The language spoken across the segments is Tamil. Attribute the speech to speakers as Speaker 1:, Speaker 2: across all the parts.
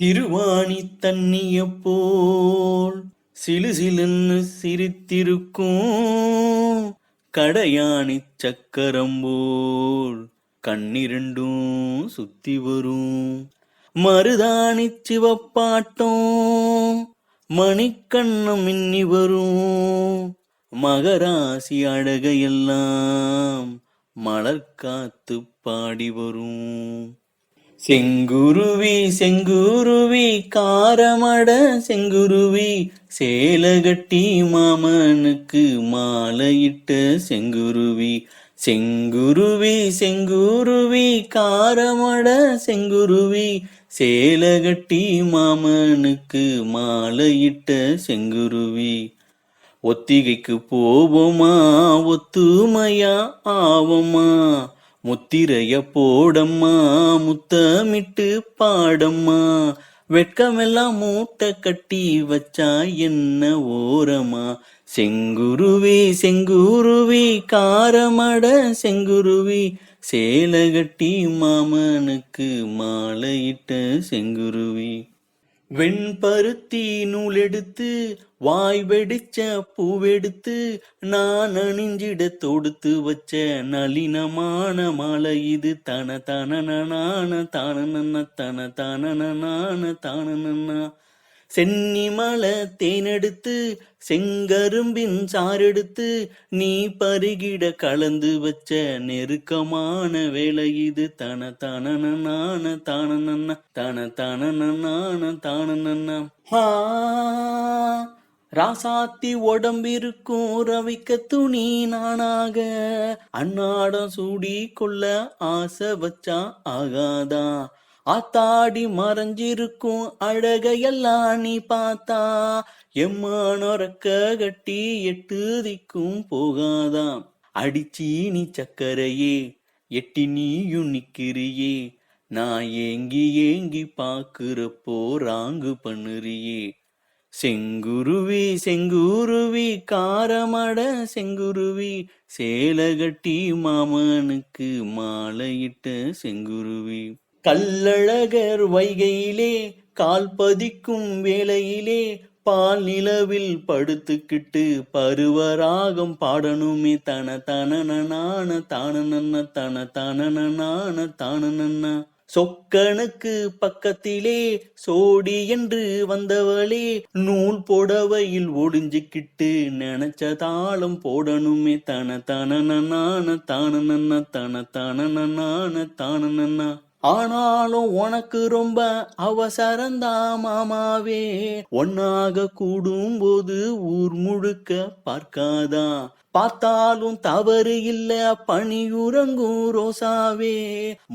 Speaker 1: சிறுவாணி தண்ணிய போல் சிலு சிலுன்னு சிரித்திருக்கும் கடையாணி சக்கரம் போல் கண்ணிரண்டும் சுத்தி வரும். மருதாணி சிவப்பாட்டம் மணிக்கண்ணம் மின்னி வரும். மகராசி அழகையெல்லாம் மலர் காத்து பாடி வரும். செங்குருவி செங்குருவி காரமட செங்குருவி சேலகட்டி மாமனுக்கு மாலையிட்ட செங்குருவி. செங்குருவி செங்குருவி காரமட செங்குருவி சேலகட்டி மாமனுக்கு மாலையிட்ட செங்குருவி. ஒத்திகைக்கு போவோமா ஒத்துமையா ஆவோமா? முத்திரைய போடம்மா முத்தமிட்டு பாடம்மா. வெட்கமெல்லாம் மூட்டை கட்டி வச்சா என்ன ஓரமா? செங்குருவி செங்குருவி காரமட செங்குருவி. சேலகட்டி மாமனுக்கு மாலையிட்ட செங்குருவி. வெண்பருத்தி நூலெடுத்து வாய் வெடிச்ச பூவெடுத்து நான் அணிஞ்சிட தொடுத்து வச்ச நளினமான மாலை இது. தன தனன தானன தன தனன தானன சென்னி மலை தேனெடுத்து செங்கரும்பின் சாரெடுத்து நீ பருகிட கலந்து வச்ச நெருக்கமான வேலை இது. தன தனன தானன தன தனன தானன ஆ. ராசாத்தி உடம்பிருக்கும் ரவிக்க துணி நானாக. அன்னாடம் சூடி கொள்ள ஆசை வச்சா ஆகாதா. ஆத்தாடி மறைஞ்சிருக்கும் அழகையெல்லாம் நீ பார்த்தா. எம்மானொரக்க கட்டி எட்டு திக்கும் போகாதாம் அடிச்சி நீ சக்கரையே எட்டி நீயும் நிக்கிறியே நான் ஏங்கி ஏங்கி பாக்குறப்போ ராங்கு பண்ணுறியே. செங்குருவி செங்குருவி காரமட செங்குருவி சேலகட்டி மாமனுக்கு மாலையிட்ட செங்குருவி. கல்லழகர் வைகையிலே கால் பதிக்கும் வேளையிலே பால் நிலவில் படுத்துக்கிட்டு பருவராகம் பாடணுமே. தன தன நான தான நன்ன தன தன நான தான நன்னா சொக்கனுக்கு பக்கத்திலே சோடி என்று வந்தவளே நூல் புடவையில் ஒடிஞ்சுக்கிட்டு நினைச்ச தாளம் போடணுமே. தன தனன தானன தன தான நன்னா. ஆனாலும் உனக்கு ரொம்ப அவசரந்தா மாமாவே. ஒன்னாக கூடும்போது ஊர் முழுக்க பார்க்காதா? பார்த்தாலும் தவறு இல்ல பனியுறங்கும் ரோசாவே.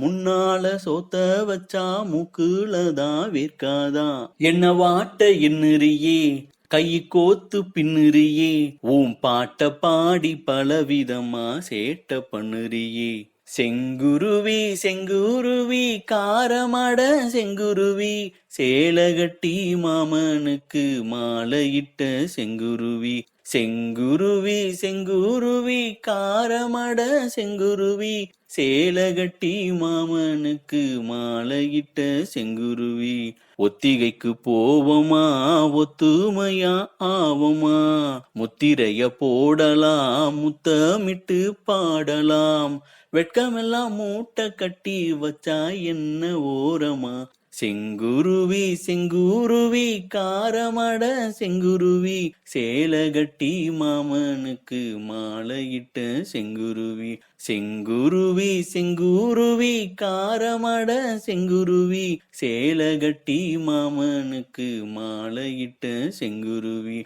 Speaker 1: முன்னால சோத்த வச்சா மூக்குலதான் விற்காதா என்ன வாட்ட என்னறியே கை கோத்து பின்னுறியே. உன் பாட்ட பாடி பலவிதமா சேட்ட பண்ணுறியே. செங்குருவி செங்குருவி காரமட செங்குருவி சேலகட்டி மாமனுக்கு மாலையிட்ட செங்குருவி. செங்குருவி செங்குருவி காரமட செங்குருவி சேலகட்டி மாமனுக்கு மாலையிட்ட செங்குருவி. ஒத்திகைக்கு போவோமா ஒத்துமையா ஆவோமா? முத்திரைய போடலாம் முத்தமிட்டு பாடலாம். வெட்கமெல்லாம் மூட்டை கட்டி வச்சா என்ன ஓரமா? செங்குருவி செங்குருவி காரமட செங்குருவி. சேலகட்டி மாமனுக்கு மாலையிட்ட செங்குருவி. செங்குருவி செங்குருவி காரமட செங்குருவி. சேலகட்டி மாமனுக்கு மாலையிட்ட செங்குருவி.